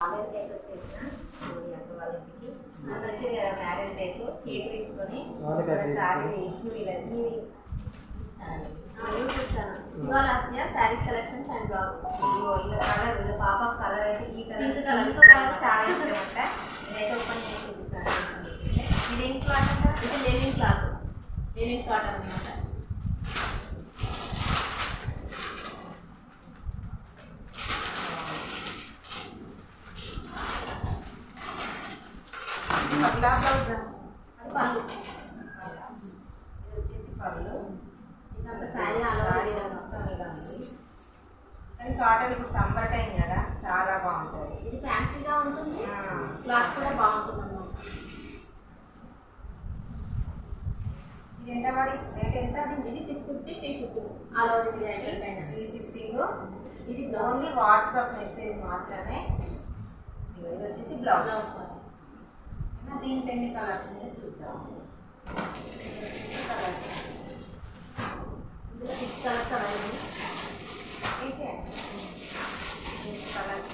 Date వచ్చేసిన అక్క వాళ్ళ ఇంటికి అది వచ్చి మ్యారేజ్ డేట్ కేక్ తీసుకొని శారీ అది sorry saris collections and blogs ఇలా కలర్ వీళ్ళ పాప కలర్ అయితే ఈ కలర్ కలర్ చాలా ఇష్టం అంట నేనైతే ఓపెన్ చేసి చూపిస్తాను ఇది క్లాత్ అంటే ఇది లెనిన్ క్లాత్ లెనిన్ క్లాత్ అనమాట అది పళ్ళు ఇది వచ్చేసి పళ్ళు ఇదంతా శారీ ఆల్ సారీ ఓవర్ మొత్తం ఇలా ఉంది కానీ కాటన్ ఇప్పుడు సమ్మర్ టైం కదా చాలా బాగుంటుంది ఇది ఫ్యాన్సీగా ఉంటుంది క్లాత్ కూడా బాగుంటుంది అన్నమాట ఇది ఎంత పడి రేట్ ఎంత? అది ఇది సిక్స్ ఫిఫ్టీ. టీ షిప్పింగ్ ఆల్ ఓవర్ ఇండియా ఎక్కడికైనా త్రీ సిక్స్టీన్ ఇది ఓన్లీ వాట్సాప్ మెసేజ్ మాత్రమే ఇది వచ్చేసి బ్లౌజ్. అవుతుంది దీంట్లో ఎన్ని కలర్స్ ఉన్నాయో చూద్దాం కలర్స్ ఇందులో సిక్స్ కలర్స్ అవైలబుల్ వేసేయండి కలర్స్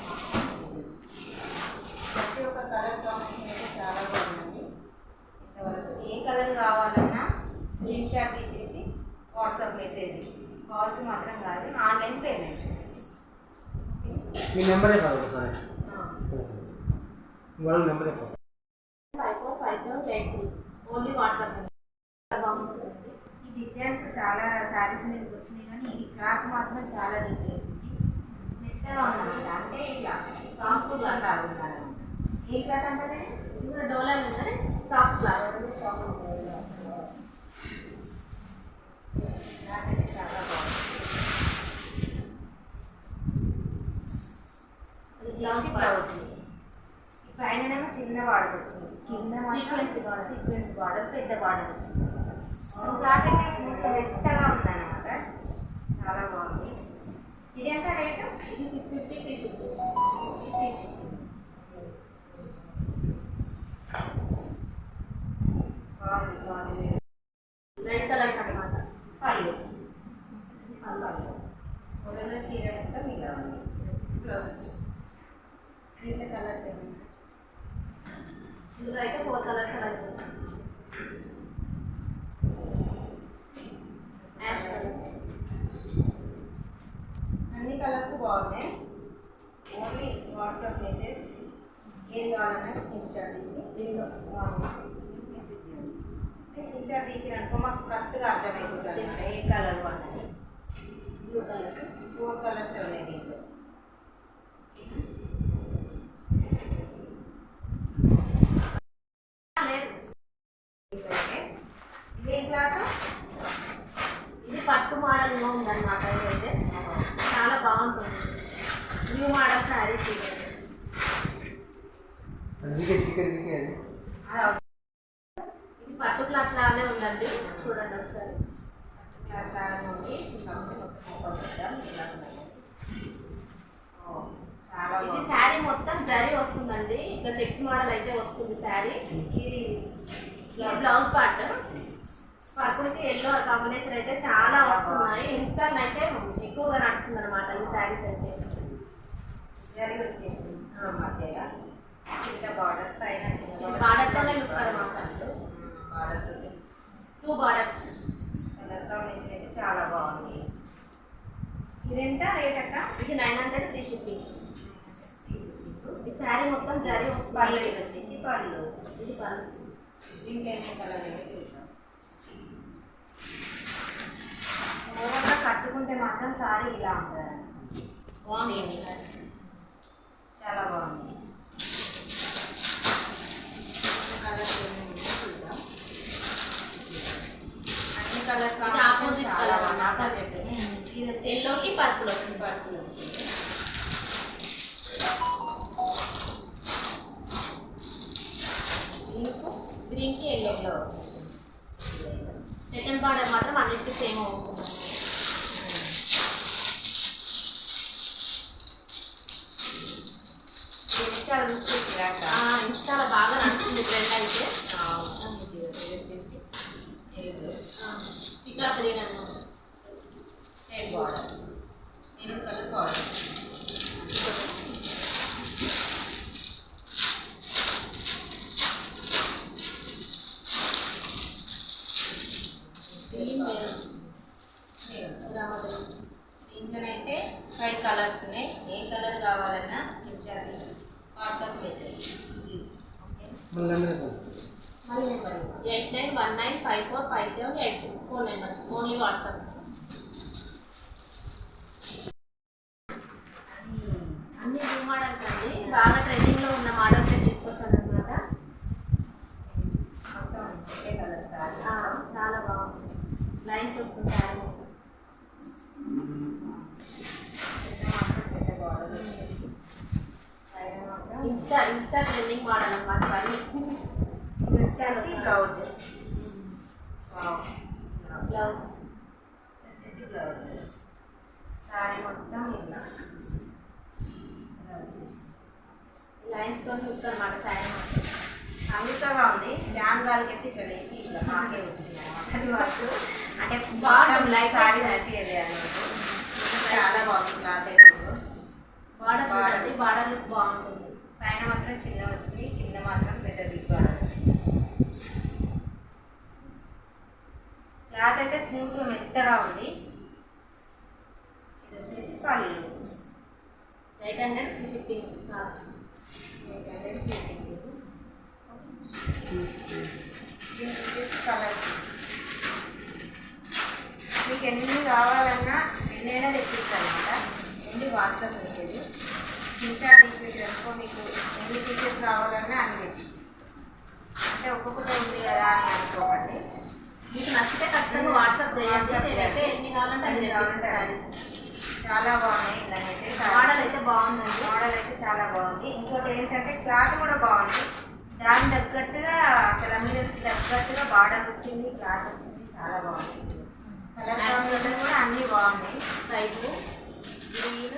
ప్రతి ఒక్క కలర్ కాంబినేషన్ అయితే చాలా బాగుంది ఇంతవరకు ఏ కలర్ కావాలన్నా స్క్రీన్ షాట్ తీసేసి వాట్సాప్ మెసేజ్. కాల్స్ మాత్రం కాదు ఆన్లైన్ పేమెంట్. మీ నెంబరే కాదు ఒకసారి. వాళ్ళ నెంబర్ చెప్పండి seven eight three only WhatsApp బాగుంటుంది ఈ డిజైన్స్ చాలా శారీస్ మీద వచ్చినాయి కానీ ఇది క్లాత్ మాత్రం చాలా డిఫరెంట్ మెత్తగా ఉందన్నమాట అంటే ఇట్లా సాఫ్ట్ క్లాత్ ఉందన్నమాట ఏ క్లాత్ అంటే ఇది కూడా డోలా సాఫ్ట్ క్లాత్. నాకైతే చాలా బాగుంది అది బ్లౌజ్ బ్లౌజ్ బ్లౌజ్ పైననేమో చిన్న బార్డర్ వచ్చింది కింద Sequence border. సీక్వెన్స్ బార్డర్ పెద్ద బార్డర్ వచ్చింది క్లాత్ అయితే స్మూత్ మెత్తగా ఉందన్నమాట చాలా బాగుంది ఇది ఎంత రేటు ఇది సిక్స్ ఫిఫ్టీ టీ షిప్పింగ్ బాగుంది బాగుంది రెడ్ కలర్స్ అనమాట పళ్ళు పళ్ళు మొదల చీర మొత్తం ఇలా ఉంది బ్లౌజ్ కలర్స్ ఇందులో అయితే four colours available ash colour అన్ని కలర్స్ బాగున్నాయి ఓన్లీ వాట్సాప్ మెసేజ్ ఏది కావాలన్నా స్క్రీన్ షాట్ తీసి దీనిలో మెసేజ్ చేయండి స్క్రీన్ షాట్ తీసిరనుకో మాకు కరెక్ట్గా అర్థమైపోతుంది ఏ colour blue colours four colours ఉన్నాయి దీంట్లో. ఇదేం క్లాత్ ఇది పట్టు మోడల్లో ఉందన్నమాట ఇదైతే. చాలా బాగుంటుంది. న్యూ మోడల్ శారీస్ ఇది పట్టు క్లాత్ లాగానే ఉందండి చూడండి ఒకసారి క్లాత్ లాగానే ఉంది కాకపోతే మొత్తం ఓపెన్ చేద్దాం ఇలా ఉన్నది ఓ, చాలా ఇది బాగుంది శారీ మొత్తం జరీ వస్తుందండి. ఇట్లా చెక్స్ మోడల్ అయితే వస్తుంది శారీ. ఇది బ్లౌజ్ పార్ట్ పర్పుల్కి ఎల్లో కాంబినేషన్ అయితే చాలా వస్తున్నాయి. ఇన్స్టాల్ అయితే ఎక్కువగా నడుస్తుంది అనమాట ఈ శారీస్ అయితే. జరిగి వచ్చేసింది చిన్న బార్డర్ పైన చిన్న border. తోనే. Border two borders colour combination అయితే చాలా బాగుంది. ఇదెంత రేట్ అక్క? ఇది nine hundred three shipping sari మొత్తం జరీ పళ్ళు వస్తుంది ఇది వచ్చేసి పళ్ళు. ఇది పళ్ళు. ఎన్ని కలర్ ఓవర్గా కట్టుకుంటే మాత్రం సారీ ఇలా ఉంటుంది బాగుంది గ్రీన్కి ఎల్లో సెకండ్ బార్డర్ మాత్రం అన్నిటికీ సేమ్ అవుతుంది. ఇన్స్టాలో బాగా నడుస్తుంది ట్రెండ్ అయితే. మెరూన్ కలర్ బార్డర్ అయితే ఫైవ్ కలర్స్ ఉన్నాయి. ఏ కలర్ కావాలన్నా screenshot WhatsApp message. Eight nine one nine five four five seven eight two. Phone number. Only WhatsApp. అన్ని న్యూ మోడల్స్ అండి. బాగా ట్రెండింగ్లో ఉన్న models Insta building trending model అనమాట ఇవన్నీ బ్లౌజ్ బ్లౌజ్ వచ్చేసి బ్లౌజ్ సారీ మొత్తం ఇలా ఇలా లైన్స్తో చూస్తాను అన్నమాట సారీ మొత్తం అమృతగా ఉంది ఫ్యాన్ గాలికి ఎత్తి ఇక్కడ వేసి ఇట్లా బాగా వస్తుంది అన్నమాట వర్క్ అంటే బాగుంటుంది, లైఫ్ సారీ saree. అనిపించలేదు అన్నమాట చాలా బాగుంది క్లాత్ అయితే బాడర్ బాడర్ బాడర్ లుక్ బాగుంటుంది పైన మాత్రం చిన్న వచ్చింది కింద మాత్రం పెద్ద బిగ్ బార్డర్ క్లాత్ అయితే స్మూత్ మెత్తగా ఉంది. ఇది వచ్చేసి పళ్ళు. Eight hundred free shipping last ఏంటంటే ఫినిషింగ్ దీనికి వచ్చేసి కలర్స్ మీకు ఎన్ని కావాలన్నా ఎన్నైనా తెప్పిస్తాను అనమాట ఎన్ని వాట్సాప్ మెసేజ్ మీకు ఎన్ని పీసెస్ కావాలన్నా అన్ని తెప్పిస్తాను అంటే ఒక్కొక్కటి ఉంది కదా అని అనుకోకండి మీకు నచ్చితే ఖచ్చితంగా వాట్సాప్ చేయండి నేనైతే ఎన్ని కావాలంటే అన్ని కావాలంటే చాలా బాగున్నాయి ఇలానైతే మోడల్ అయితే బాగుందండి మోడల్ అయితే చాలా బాగుంది ఇంకోటి ఏంటంటే క్లాత్ కూడా బాగుంది దాని తగ్గట్టుగా సెలమినల్స్ తగ్గట్టుగా బార్డర్ వచ్చింది క్లాత్ వచ్చింది చాలా బాగుంది కలర్ కూడా అన్నీ బాగున్నాయి. స్కై గ్రీన్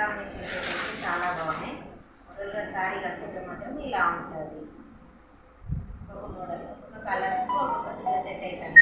అకామిడేషన్ ఫెసిలిటీ చాలా బాగున్నాయి ఒక్కొక్కసారి కట్టుకుంటే మాత్రం ఇలా ఉంటుంది ఒక మోడల్ ఒక కలర్స్ ఒక్కొక్క సెట్ అవుతాను